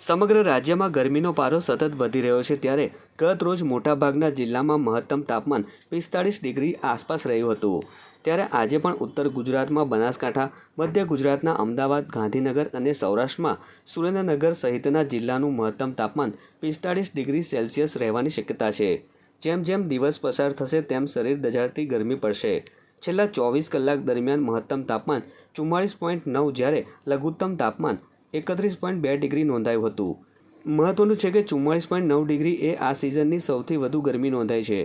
સમગ્ર રાજ્યમાં ગરમીનો પારો સતત વધી રહ્યો છે ત્યારે ગત રોજ મોટાભાગના જિલ્લામાં મહત્તમ તાપમાન પિસ્તાળીસ ડિગ્રી આસપાસ રહ્યું હતું. ત્યારે આજે પણ ઉત્તર ગુજરાતમાં બનાસકાંઠા, મધ્ય ગુજરાતના અમદાવાદ, ગાંધીનગર અને સૌરાષ્ટ્રમાં સુરેન્દ્રનગર સહિતના જિલ્લાનું મહત્તમ તાપમાન પિસ્તાળીસ ડિગ્રી સેલ્સિયસ રહેવાની શક્યતા છે. જેમ જેમ દિવસ પસાર થશે તેમ શરીર દજાડતી ગરમી પડશે. છેલ્લા ચોવીસ કલાક દરમિયાન મહત્તમ તાપમાન ચુમ્માળીસ પોઈન્ટ નવ જ્યારે લઘુત્તમ તાપમાન એકત્રીસ પોઈન્ટ બે ડિગ્રી નોંધાયું હતું. મહત્વનું છે કે ચુમ્માળીસ પોઈન્ટ નવ ડિગ્રી એ આ સિઝનની સૌથી વધુ ગરમી નોંધાઈ છે.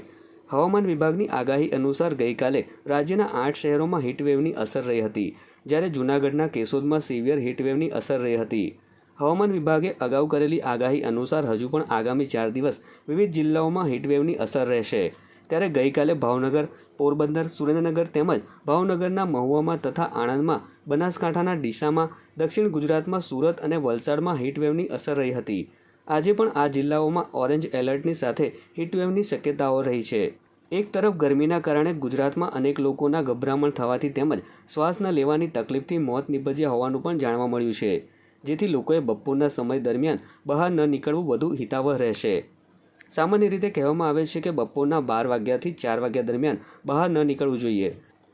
હવામાન વિભાગની આગાહી અનુસાર ગઈકાલે રાજ્યના આઠ શહેરોમાં હીટવેવની અસર રહી હતી, જ્યારે જૂનાગઢના કેશોદમાં સિવિયર હીટવેવની અસર રહી હતી. હવામાન વિભાગે અગાઉ કરેલી આગાહી અનુસાર હજુ પણ આગામી ચાર દિવસ વિવિધ જિલ્લાઓમાં હીટવેવની અસર રહેશે. ત્યારે ગઈકાલે ભાવનગર, પોરબંદર, સુરેન્દ્રનગર તેમજ ભાવનગરના મહુવામાં તથા આણંદમાં, બનાસકાંઠાના ડીસામાં, દક્ષિણ ગુજરાતમાં સુરત અને વલસાડમાં હીટવેવની અસર રહી હતી. આજે પણ આ જિલ્લાઓમાં ઓરેન્જ એલર્ટની સાથે હીટવેવની શક્યતાઓ રહી છે. એક તરફ ગરમીના કારણે ગુજરાતમાં અનેક લોકોના ગભરામણ થવાથી તેમજ શ્વાસ ન લેવાની તકલીફથી મોત નિપજ્યા હોવાનું પણ જાણવા મળ્યું છે, જેથી લોકોએ બપોરના સમય દરમિયાન બહાર ન નીકળવું વધુ હિતાવહ રહેશે. સામાન્ય રીતે કહેવામાં આવે છે કે બપોરના બાર વાગ્યાથી ચાર વાગ્યા દરમિયાન બહાર ન નીકળવું જોઈએ.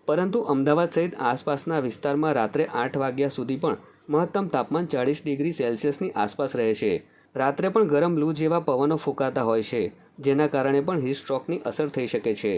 પરંતુ અમદાવાદ સહિત આસપાસના વિસ્તારમાં રાત્રે આઠ વાગ્યા સુધી પણ મહત્તમ તાપમાન ચાળીસ ડિગ્રી સેલ્સિયસની આસપાસ રહે છે. રાત્રે પણ ગરમ લૂ જેવા પવનો ફૂંકાતા હોય છે, જેના કારણે પણ હીટ સ્ટ્રોકની અસર થઈ શકે છે.